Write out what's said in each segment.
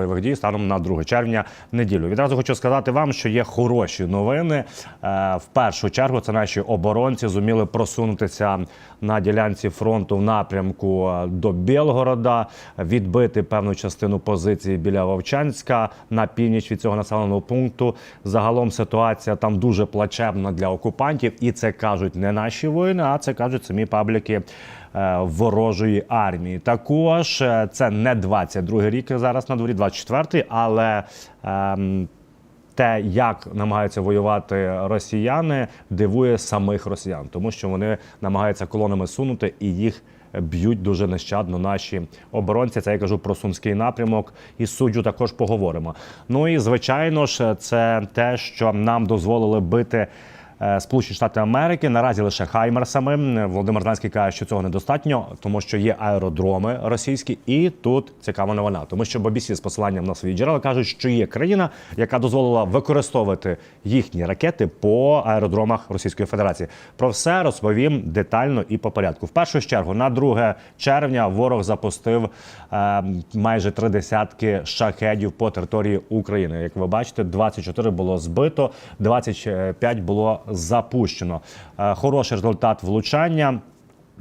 бойових дій станом на 2 червня неділю. Відразу хочу сказати вам, що є хороші новини. Е, В першу чергу це наші оборонці зуміли просунутися на ділянці фронту в напрямку е, до Білгорода, відбити певну частину позиції біля Вовчанська на північ від цього населеного пункту. Загалом ситуація там дуже плачевна для окупантів, і це кажуть не наші воїни, а це кажуть самі пабліки ворожої армії. Також е, це не 22-й рік зараз на дворі, 24-й, але. ем, те, як намагаються воювати росіяни, дивує самих росіян, тому що вони намагаються колонами сунути і їх б'ють дуже нещадно наші оборонці. Це я кажу про сумський напрямок. І з суджу також поговоримо. Ну і звичайно ж, це те, що нам дозволили бити. Е, Сполучені Штати Америки наразі лише хаймерсами. Володимир Зеленський каже, що цього недостатньо, тому що є аеродроми російські, і тут цікава новина, тому що BBC з посиланням на свої джерела кажуть, що є країна, яка дозволила використовувати їхні ракети по аеродромах Російської Федерації. Про все розповім детально і по порядку. В першу чергу, на 2 червня, ворог запустив е, майже три десятки шахедів по території України. Як ви бачите, 24 було збито, 25 було запущено. Е, хороший результат влучання.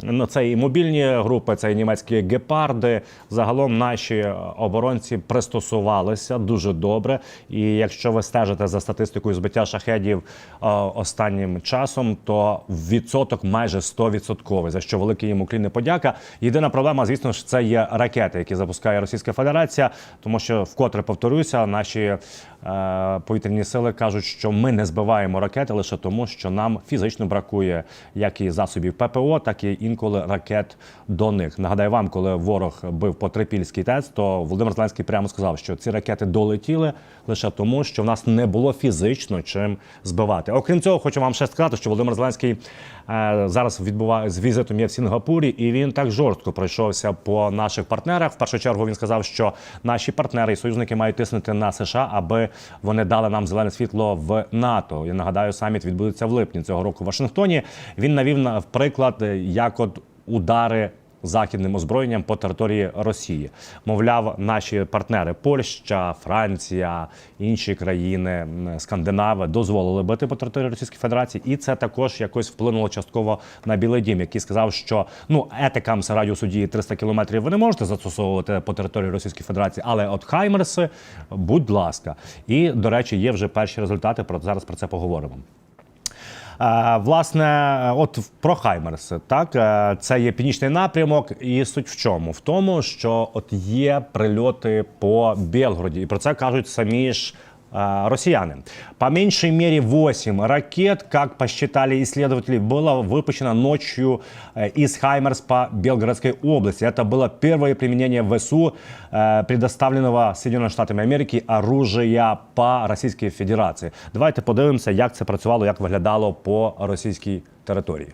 Ну, це і мобільні групи, це і німецькі гепарди. Загалом наші оборонці пристосувалися дуже добре. І якщо ви стежите за статистикою збиття шахедів е, останнім часом, то відсоток майже 100%, за що великий їм уклін і подяка. Єдина проблема, звісно ж, це є ракети, які запускає Російська Федерація, тому що вкотре повторюся, наші е, повітряні сили кажуть, що ми не збиваємо ракети лише тому, що нам фізично бракує як і засобів ППО, так і інколи ракет до них. Нагадаю вам, коли ворог бив по Трипільський ТЕЦ, то Володимир Зеленський прямо сказав, що ці ракети долетіли лише тому, що в нас не було фізично чим збивати. Окрім цього, хочу вам ще сказати, що Володимир Зеленський зараз відбуває з візитом є в Сінгапурі, і він так жорстко пройшовся по наших партнерах. В першу чергу він сказав, що наші партнери і союзники мають тиснути на США, аби вони дали нам зелене світло в НАТО. Я нагадаю, саміт відбудеться в липні цього року в Вашингтоні. Він навів на приклад, е, як от удари. Західним озброєнням по території Росії, мовляв, наші партнери Польща, Франція, інші країни Скандинави дозволили бити по території Російської Федерації, і це також якось вплинуло частково на Білий Дім, який сказав, що ну етикам радіусу дії 300 кілометрів ви не можете застосовувати по території Російської Федерації, але от Хаймерси, будь ласка, і до речі, є вже перші результати. Про зараз про це поговоримо. Власне, от про Хаймерс, так е, це є північний напрямок, і суть в чому? В тому, що от є прильоти по Белгороді, і про це кажуть самі ж. э, Россияне. По меньшей мере 8 ракет, как посчитали исследователи, было выпущено ночью э, из Хаймерс по Белгородской области. Это было первое применение в ВСУ э, предоставленного Соединенными Штатами Америки оружия по Російській Федерації. Давайте подивимося, як це працювало, як виглядало по російській території.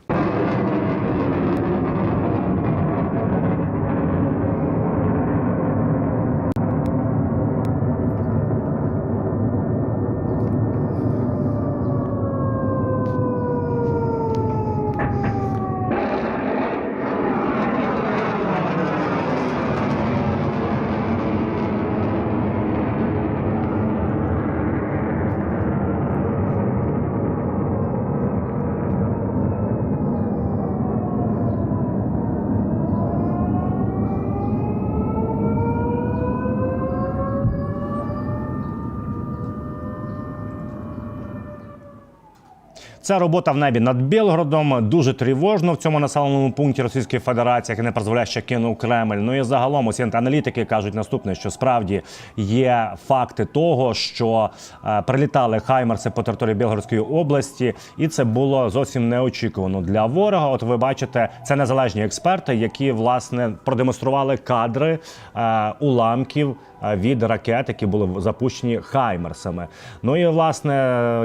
Це робота в небі над Білгородом. Дуже тривожно в цьому населеному пункті Російської Федерації, який не призволяє, що кинув Кремль. Ну і загалом усі аналітики кажуть наступне, що справді є факти того, що е, прилітали хаймерси по території Білгородської області, і це було зовсім неочікувано для ворога. От ви бачите, це незалежні експерти, які власне продемонстрували кадри е, уламків е, від ракет, які були запущені хаймерсами. Ну і власне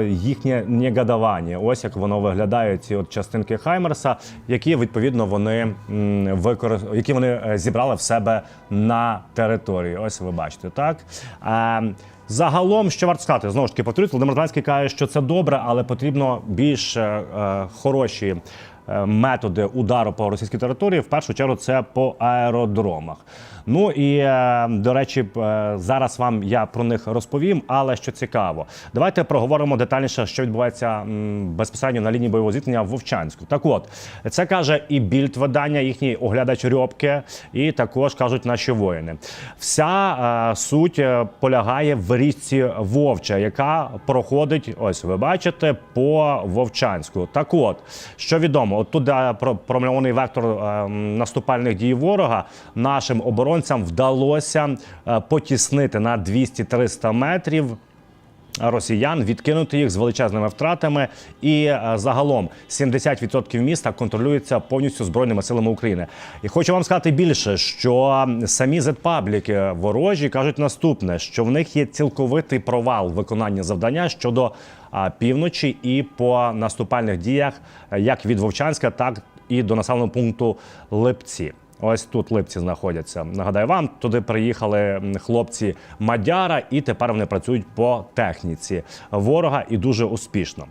їхнє негодування. Ось як воно виглядає. Ці от частинки Хаймерса, які відповідно вони м, використ... які вони е, зібрали в себе на території. Ось ви бачите, так. Загалом, що варто сказати, знову ж таки повторюсь, Володимир Зеленський каже, що це добре, але потрібно більш е, е, хороші е, методи удару по російській території. В першу чергу це по аеродромах. Ну і е, до речі, е, зараз вам я про них розповім. Але що цікаво, давайте проговоримо детальніше, що відбувається безпосередньо на лінії бойового зіткнення в Вовчанську. Так, от це каже і більд видання, їхній оглядач Рьобки, і також кажуть наші воїни. Вся е, суть полягає в річці Вовча, яка проходить, ось ви бачите, по Вовчанську. Так от, що відомо, от про- промальований вектор наступальних дій ворога, нашим оборонцям вдалося е, потіснити на 200-300 метрів росіян, відкинути їх з величезними втратами. І е, загалом 70% міста контролюється повністю збройними силами України. І хочу вам сказати більше, що самі зетпабліки ворожі кажуть наступне: що в них є цілковитий провал виконання завдання щодо півночі і по наступальних діях, е, як від Вовчанська, так і до населеного пункту Липці. Ось тут липці знаходяться. Нагадаю вам, туди приїхали хлопці Мадяра, і тепер вони працюють по техніці ворога і дуже успішно.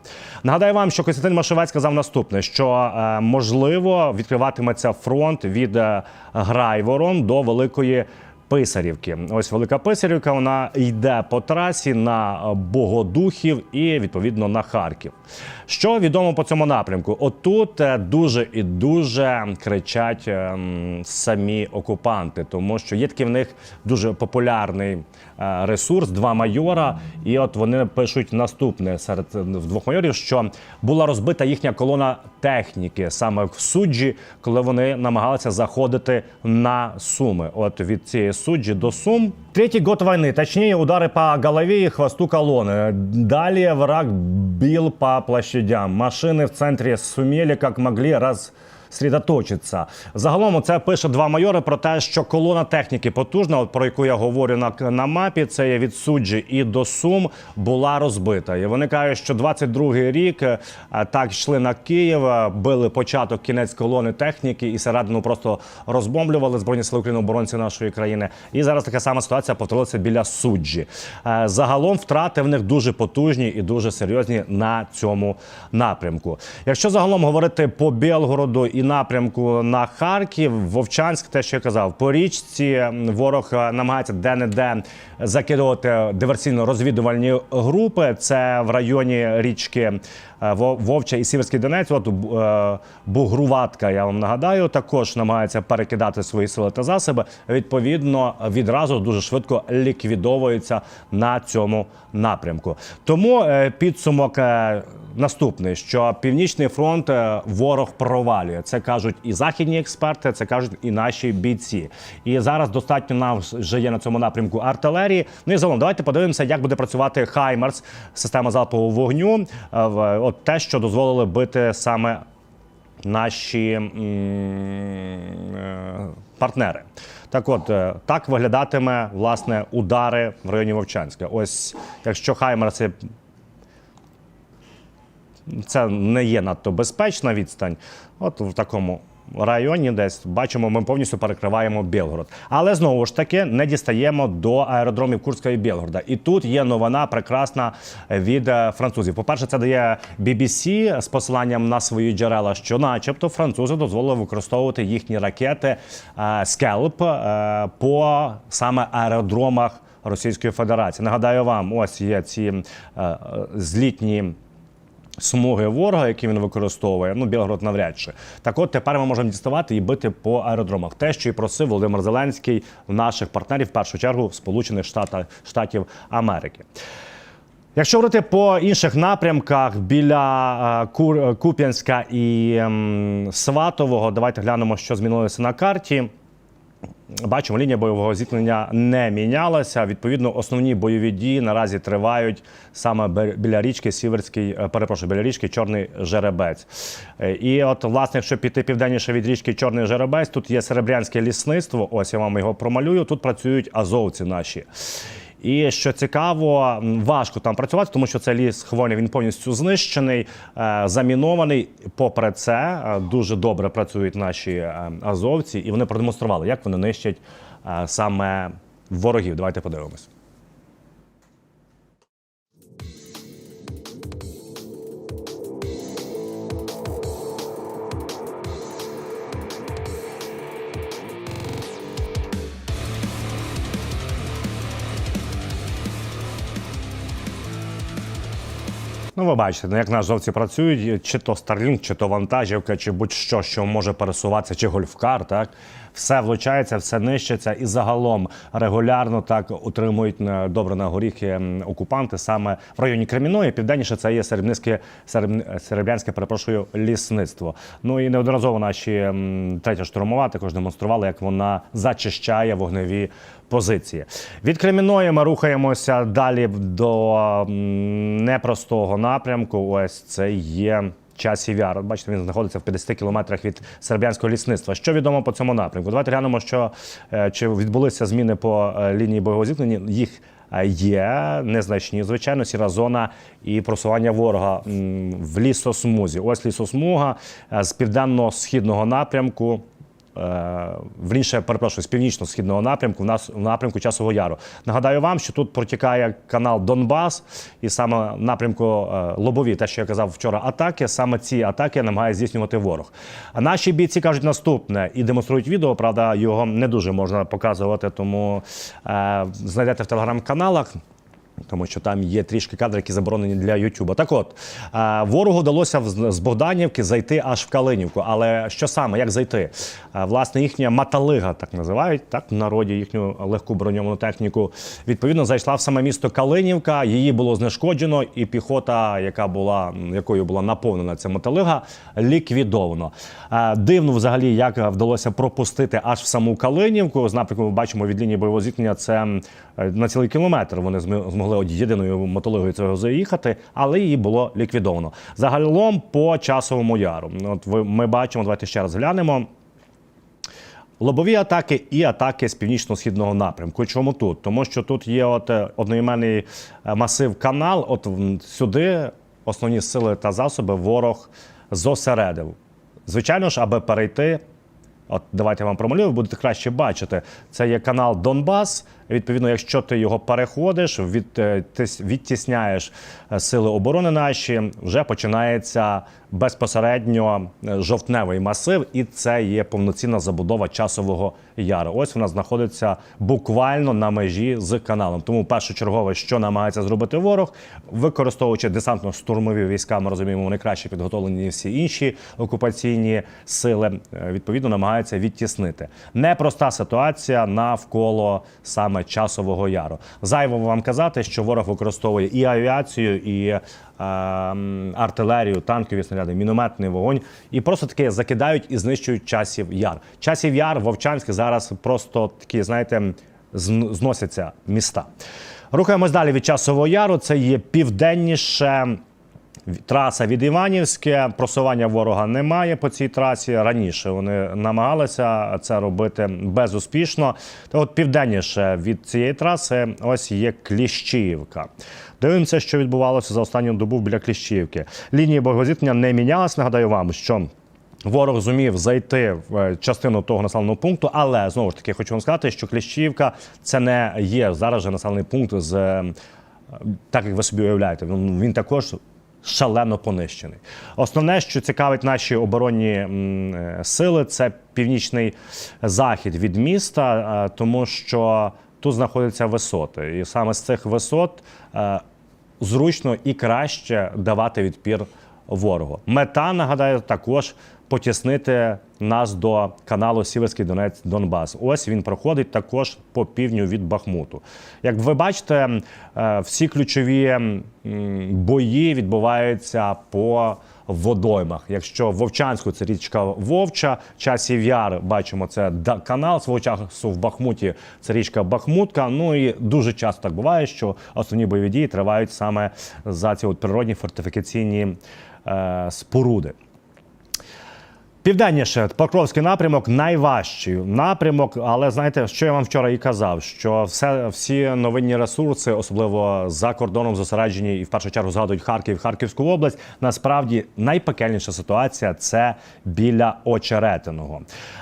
Нагадаю вам, що Костянтин Машевець сказав наступне: що е, можливо відкриватиметься фронт від е, Грайворон до Великої. Писарівки. Ось велика писарівка. Вона йде по трасі на Богодухів і відповідно на Харків. Що відомо по цьому напрямку? Отут е, дуже і дуже кричать ем, самі окупанти, тому що є такий в них дуже популярний е, ресурс, два майора. І от вони пишуть наступне серед е, двох майорів, що була розбита їхня колона техніки саме в суджі, коли вони намагалися заходити на суми. От від цієї суджі до сум. Третій год війни, точніше, удари по голові і хвосту колони. Далі враг бил по площадям. Машини в центрі сумели як могли, роз сосредоточиться. Загалом це пише два майори про те, що колона техніки потужна, от про яку я говорю на, на мапі, це є від суджі і до Сум була розбита. І вони кажуть, що 22-й рік е, так йшли на Київ, е, били початок кінець колони техніки і середину просто розбомблювали збройні сили України оборонці нашої країни. І зараз така сама ситуація повторилася біля суджі. Е, Загалом втрати в них дуже потужні і дуже серйозні на цьому напрямку. Якщо загалом говорити по Білгороду і напрямку на Харків, Вовчанськ, те, що я казав, по річці ворог е, намагається де-не-де закидувати диверсійно-розвідувальні групи. Це в районі річки Вовча і Сіверський Донець. От е, Бугруватка, я вам нагадаю, також намагається перекидати свої сили та засоби. Відповідно, відразу дуже швидко ліквідовується на цьому напрямку. Тому е, підсумок. е, Наступний, що північний фронт е, ворог провалює. Це кажуть і західні експерти, це кажуть і наші бійці. І зараз достатньо нас вже є на цьому напрямку артилерії. Ну і загалом, давайте подивимося, як буде працювати Хаймарс, система залпового вогню. Е, От те, що дозволили бити саме наші м, м партнери. Так от, е, так виглядатиме власне удари в районі Вовчанська. Ось якщо Хаймарси це не є надто безпечна відстань. От в такому районі, десь бачимо, ми повністю перекриваємо Білгород. Але знову ж таки не дістаємо до аеродромів Курська і Білгорода. І тут є новина прекрасна від е, французів. По-перше, це дає BBC з посиланням на свої джерела, що, начебто, французи дозволили використовувати їхні ракети е, Скелп е, по саме аеродромах Російської Федерації. Нагадаю вам, ось є ці злітні смуги ворога, які він використовує. Ну, Білгород навряд чи. Так от тепер ми можемо діставати і бити по аеродромах. Те, що і просив Володимир Зеленський в наших партнерів, в першу чергу, в Сполучених Штатах Штатів Америки. Якщо говорити по інших напрямках біля е, Куп'янська і ем, Сватового, давайте глянемо, що змінилося на карті. Бачимо, лінія бойового зіткнення не мінялася. Відповідно, основні бойові дії наразі тривають саме біля річки Сіверський, е, перепрошую, біля річки Чорний Жеребець. Е, І от, власне, якщо піти південніше від річки Чорний Жеребець, тут є Серебрянське лісництво. Ось я вам його промалюю. Тут працюють азовці наші. І що цікаво, важко там працювати, тому що це ліс хвойний, він повністю знищений, е, замінований. Попри це, е, дуже добре працюють наші е, азовці, і вони продемонстрували, як вони нищать саме ворогів. Давайте подивимось. Ну, ви бачите, ну, як наші працюють, чи то Starlink, чи то вантажівка, чи будь-що, що може пересуватися, чи гольфкар, так все влучається, все нищиться, і загалом регулярно так утримують е, добре на горіхи окупанти саме в районі Креміної. Південніше це є Серебницьке, Серебрянське, перепрошую, лісництво. Ну і неодноразово наші третя штурмова також демонстрували, як вона зачищає вогневі позиції. Від Креміної ми рухаємося далі до непростого напрямку. Ось це є. Часів. От Бачите, він знаходиться в 50 кілометрах від сербянського лісництва. Що відомо по цьому напрямку? Давайте глянемо, що е, чи відбулися зміни по е, лінії бойового зіткнення. Їх е, є незначні, звичайно, сіра зона і просування ворога в лісосмузі. Ось лісосмуга з південно-східного напрямку. Е, Вірніше, перепрошую, з північно-східного напрямку в нас в напрямку Часового Яру. Нагадаю вам, що тут протікає канал Донбас, і саме в напрямку е, Лобові, те, що я казав вчора, атаки, саме ці атаки намагає здійснювати ворог. А наші бійці кажуть наступне і демонструють відео. Правда, його не дуже можна показувати, тому е, знайдете в телеграм-каналах. Тому що там є трішки кадри, які заборонені для Ютуба. Так от е, ворогу вдалося з Богданівки зайти аж в Калинівку. Але що саме, як зайти? Е, Власне, їхня маталига, так називають, так в народі їхню легку броньовану техніку. Відповідно, зайшла в саме місто Калинівка. Її було знешкоджено, і піхота, яка була якою була наповнена ця маталига, ліквідовано. Е, Дивно, взагалі, як вдалося пропустити аж в саму Калинівку. З напрямку ми бачимо від лінії бойового зіткнення. Це на цілий кілометр. Вони зми- змогли от єдиною мотолигою цього заїхати, але її було ліквідовано. Загалом по часовому яру. От ми бачимо, давайте ще раз глянемо. Лобові атаки і атаки з північно-східного напрямку. Чому тут? Тому що тут є от е, одноіменний е, масив канал. От сюди основні сили та засоби ворог зосередив. Звичайно ж, аби перейти. От давайте я вам промалюю, будете краще бачити. Це є канал Донбас. Відповідно, якщо ти його переходиш, від, е, відтісняєш е, сили оборони наші, вже починається безпосередньо е, жовтневий масив, і це є повноцінна забудова часового яру. Ось вона знаходиться буквально на межі з каналом. Тому першочергове, що намагається зробити ворог, використовуючи десантно-штурмові війська, ми розуміємо, вони краще підготовлені всі інші окупаційні сили. Відповідно, намагається відтіснити. Непроста ситуація навколо саме часового яру. Зайво вам казати, що ворог використовує і авіацію, і е, артилерію, танкові снаряди, мінометний вогонь, і просто таки закидають і знищують часів яр. Часів яр, Вовчанськ зараз просто такі, знаєте, зносяться міста. Рухаємось далі від часового яру. Це є південніше. Траса від Іванівське, просування ворога немає по цій трасі. Раніше вони намагалися це робити безуспішно. Та от південніше від цієї траси ось є Кліщіївка. Дивимося, що відбувалося за останню добу біля Кліщіївки. Лінії бойового не мінялась. Нагадаю вам, що Ворог зумів зайти в е, частину того населеного пункту, але знову ж таки хочу вам сказати, що Кліщівка це не є зараз же населений пункт з е, так, як ви собі уявляєте. Він також шалено понищений. Основне, що цікавить наші оборонні е, сили, це північний захід від міста, е, тому що тут знаходяться висоти, і саме з цих висот. е, зручно і краще давати відпір ворогу. Мета, нагадаю, також потіснити нас до каналу Сіверський Донець Донбас. Ось він проходить також по півдню від Бахмуту. Як ви бачите, е, всі ключові бої відбуваються по водоймах. Якщо Вовчанську це річка Вовча, часів яр бачимо, це канал свого часу в Бахмуті, це річка Бахмутка. Ну і дуже часто так буває, що основні бойові дії тривають саме за ці от природні фортифікаційні е, споруди. Південніше Покровський напрямок найважчий напрямок, але знаєте, що я вам вчора і казав, що все всі новинні ресурси, особливо за кордоном, зосереджені і в першу чергу згадують Харків, Харківську область. Насправді найпекельніша ситуація це біля Очеретиного.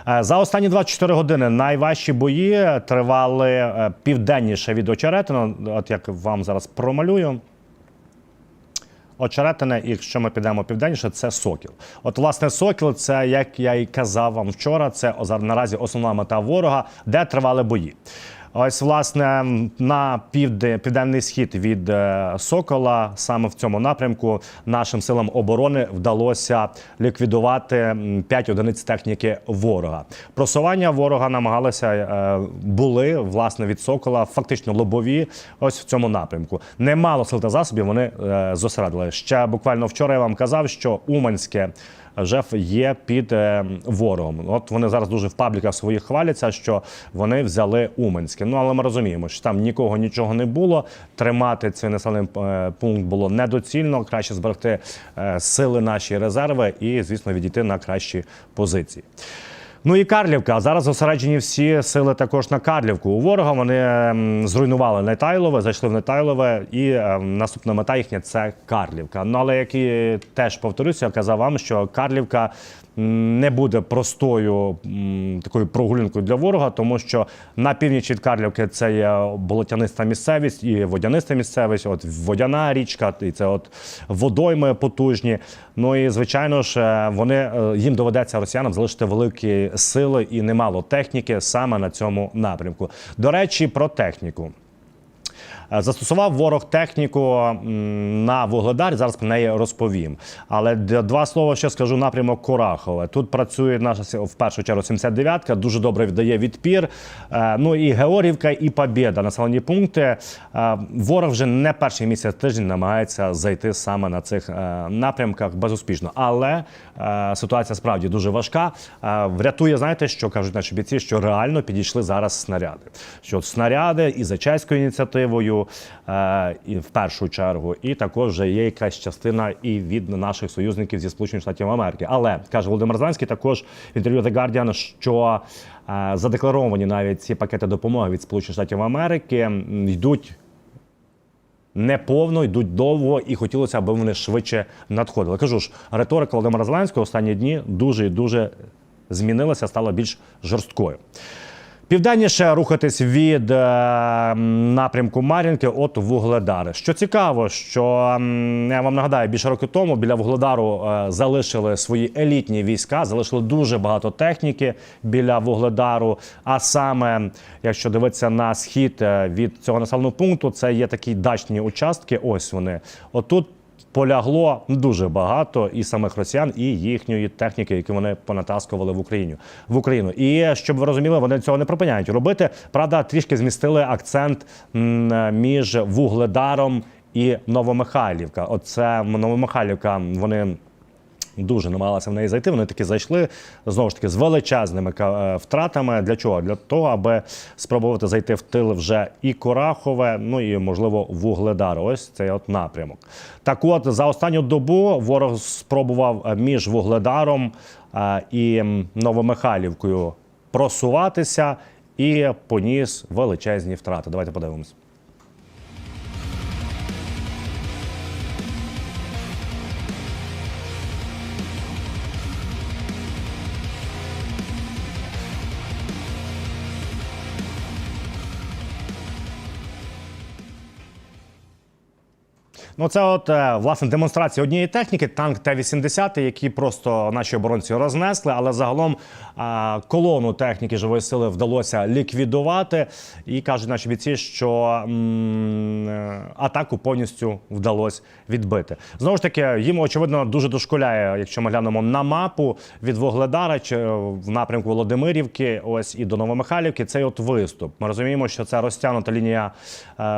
Е, За останні 24 години найважчі бої тривали е, південніше від Очеретиного. От як вам зараз промалюю. Очеретине, і якщо ми підемо південніше, це сокіл. От, власне, сокіл, це як я і казав вам вчора, це наразі основна мета ворога, де тривали бої. Ось, власне, на півде, південний схід від е, Сокола, саме в цьому напрямку, нашим силам оборони вдалося ліквідувати 5 одиниць техніки ворога. Просування ворога намагалися е, були власне від Сокола, фактично лобові. Ось в цьому напрямку. Немало сил та засобів вони е, зосередили. Ще буквально вчора я вам казав, що Уманське вже є під е, ворогом. От вони зараз дуже в пабліках своїх хваляться, що вони взяли Уманське. Ну але ми розуміємо, що там нікого нічого не було. Тримати цей населений е, пункт було недоцільно. Краще зберегти е, сили наші резерви і, звісно, відійти на кращі позиції. Ну і Карлівка. Зараз зосереджені всі сили також на Карлівку. У ворога вони ем, зруйнували Нетайлове, зайшли в Нетайлове, і ем, наступна мета їхня це Карлівка. Ну але як і теж повторюся, я казав вам, що Карлівка не буде простою такою прогулянкою для ворога, тому що на північ від Карлівки це є болотяниста місцевість і водяниста місцевість. От водяна річка, і це от водойми потужні. Ну і звичайно ж, е, вони е, їм доведеться росіянам залишити великі сили і немало техніки саме на цьому напрямку. До речі, про техніку. Е, Застосував ворог техніку на Вугледар. Зараз про неї розповім. Але два слова ще скажу напрямок Курахове. Тут працює наша в першу чергу 79-ка, дуже добре віддає відпір. Е, Ну і Георгівка, і Побєда. Населені пункти. Е, Ворог вже не перший місяць тиждень намагається зайти саме на цих напрямках безуспішно. Але ситуація справді дуже важка. Врятує, знаєте, що кажуть наші бійці, що реально підійшли зараз снаряди. Що снаряди і за чеською ініціативою, е, і в першу чергу, і також вже є якась частина і від наших союзників зі Сполучених Штатів Америки. Але каже Володимир Зеленський також в інтерв'ю The Guardian, що е, задекларовані навіть ці пакети допомоги від Сполучених Штатів Америки йдуть неповно, йдуть довго, і хотілося, аби вони швидше надходили. Кажу ж, риторика Володимира Зеленського останні дні дуже і дуже змінилася, стала більш жорсткою. Південніше рухатись від е, напрямку Мар'їнки от Вугледари. Що цікаво, що я вам нагадаю, більше року тому біля Вугледару е, залишили свої елітні війська, залишили дуже багато техніки біля Вугледару. А саме, якщо дивитися на схід е, від цього населеного пункту, це є такі дачні участки. Ось вони. Отут полягло дуже багато і самих росіян, і їхньої техніки, які вони понатаскували в Україну в Україну. І щоб ви розуміли, вони цього не припиняють робити. Правда, трішки змістили акцент між Вугледаром і Новомихайлівка. Оце Новомихайлівка. Вони. Дуже намагалися в неї зайти. Вони таки зайшли знову ж таки з величезними е, втратами. Для чого? Для того, аби спробувати зайти в тил вже і Корахове, ну і можливо Вугледар. Ось цей от напрямок. Так, от за останню добу ворог спробував е, між Вугледаром е, і Новомихайлівкою просуватися і поніс величезні втрати. Давайте подивимось. Ну, це от е, власне демонстрація однієї техніки, танк Т-80, які просто наші оборонці рознесли, але загалом е, колону техніки живої сили вдалося ліквідувати. І кажуть наші бійці, що е, атаку повністю вдалося відбити. Знову ж таки, їм очевидно дуже дошкуляє, якщо ми глянемо на мапу від Вогледара чи в напрямку Володимирівки, ось і до Новомихайлівки. Цей от виступ. Ми розуміємо, що це розтягнута лінія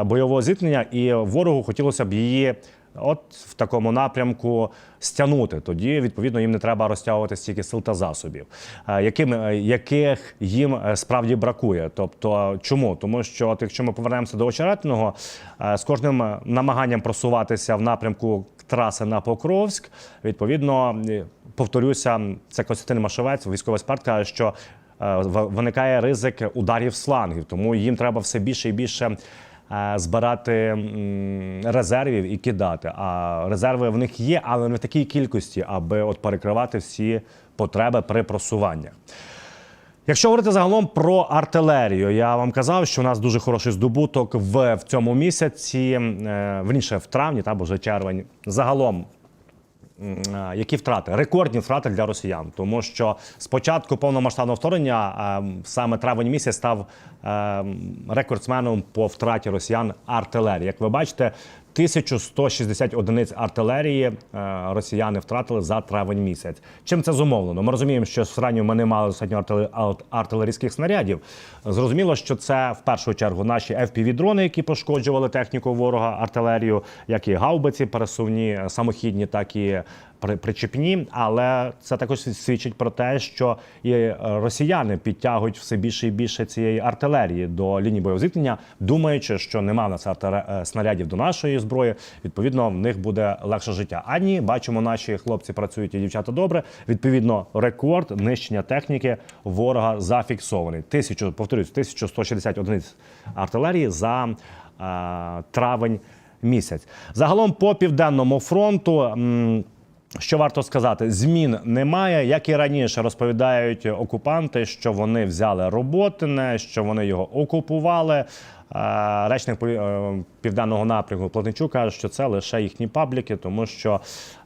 бойового зіткнення, і ворогу хотілося б її. От в такому напрямку стягнути. Тоді відповідно їм не треба розтягувати стільки сил та засобів, е, яким, е, яких їм е, справді бракує. Тобто, чому? Тому що, от якщо ми повернемося до очеретного, з кожним намаганням просуватися в напрямку траси на Покровськ, відповідно, повторюся, це Костянтин Машевець, військовий експерт, каже, що виникає ризик ударів з флангів, тому їм треба все більше і більше збирати резервів і кидати. А резерви в них є, але не в такій кількості, аби от перекривати всі потреби при просуваннях. Якщо говорити загалом про артилерію, я вам казав, що у нас дуже хороший здобуток в, в цьому місяці, е, верніше в травні та бо вже червень. Загалом е, які втрати? Рекордні втрати для росіян, тому що спочатку повномасштабного вторгнення е, саме травень місяць став е, рекордсменом по втраті росіян артилерії. Як ви бачите, 1160 одиниць артилерії е, росіяни втратили за травень місяць. Чим це зумовлено? Ми розуміємо, що в середньому ми не мали достатньо артилерійських снарядів. Зрозуміло, що це в першу чергу наші FPV-дрони, які пошкоджували техніку ворога, артилерію, як і гаубиці пересувні, е, самохідні, так і при- причепні. Але це також свідчить про те, що і е, росіяни підтягують все більше і більше цієї артилерії до лінії бойового зіткнення, думаючи, що нема на це е, снарядів до нашої зброї. Відповідно, в них буде легше життя. А ні, бачимо, наші хлопці працюють і дівчата добре. Відповідно, рекорд нищення техніки ворога зафіксований. Тисячу повторюсь, 1160 одиниць артилерії за е, травень місяць. Загалом по південному фронту. м, що варто сказати, змін немає, як і раніше розповідають окупанти, що вони взяли Роботине, що вони його окупували. Е, Речник е, південного напрямку Платничук каже, що це лише їхні пабліки, тому що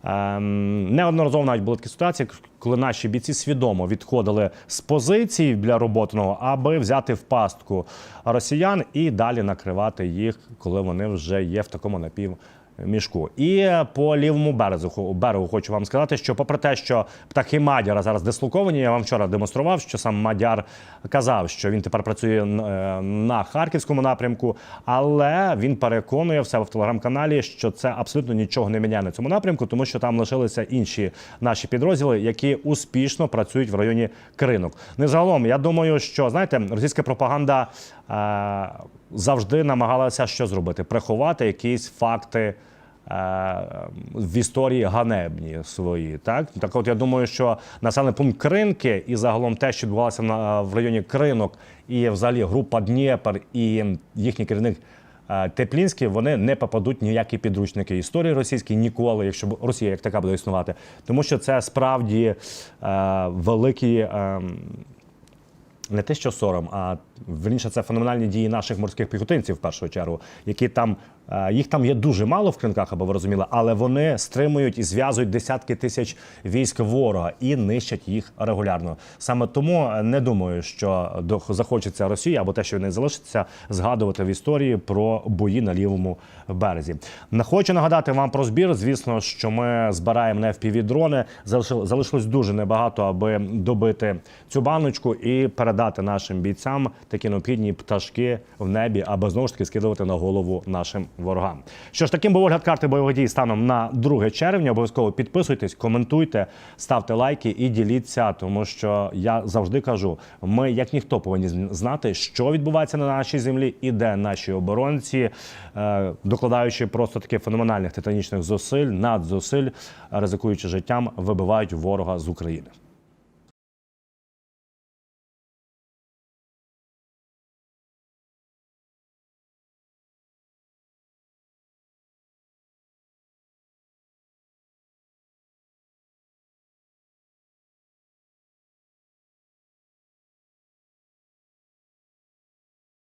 ем, неодноразово навіть були такі ситуації, коли наші бійці свідомо відходили з позицій для роботного, аби взяти в пастку росіян і далі накривати їх, коли вони вже є в такому напів мішку. І по лівому березу берегу хочу вам сказати, що попри те, що птахи Мадяра зараз дислоковані, я вам вчора демонстрував, що сам Мадяр казав, що він тепер працює е, на харківському напрямку, але він переконує в себе в телеграм-каналі, що це абсолютно нічого не міняє на цьому напрямку, тому що там лишилися інші наші підрозділи, які успішно працюють в районі кринок. Ну і загалом, я думаю, що знаєте, російська пропаганда завжди намагалася що зробити: приховати якісь факти. е, В історії ганебні свої, так так, от я думаю, що населений пункт Кринки і загалом те, що відбувалося в районі Кринок, і взагалі група Дніпр і їхній керівник е, Теплінський, вони не попадуть ніякі підручники історії російської ніколи, якщо Росія як така буде існувати, тому що це справді е, великий. Е, не те, що сором, а верніше це феноменальні дії наших морських піхотинців в першу чергу, які там їх там є дуже мало в кринках, аби ви розуміли, але вони стримують і зв'язують десятки тисяч військ ворога і нищать їх регулярно. Саме тому е, не думаю, що захочеться Росії або те, що в неї залишиться, згадувати в історії про бої на лівому березі. Не хочу нагадати вам про збір. Звісно, що ми збираємо на fpv дрони. Залишил- Залишилось дуже небагато, аби добити цю баночку і передати нашим бійцям такі необхідні пташки в небі, аби знову ж таки скидувати на голову нашим ворогам. Що ж, таким був огляд карти бойових дій станом на 2 червня. Обов'язково підписуйтесь, коментуйте, ставте лайки і діліться, тому що я завжди кажу: ми, як ніхто, повинні зн- знати, що відбувається на нашій землі і де наші оборонці, е, докладаючи просто таких феноменальних титанічних зусиль, надзусиль, ризикуючи життям, вибивають ворога з України.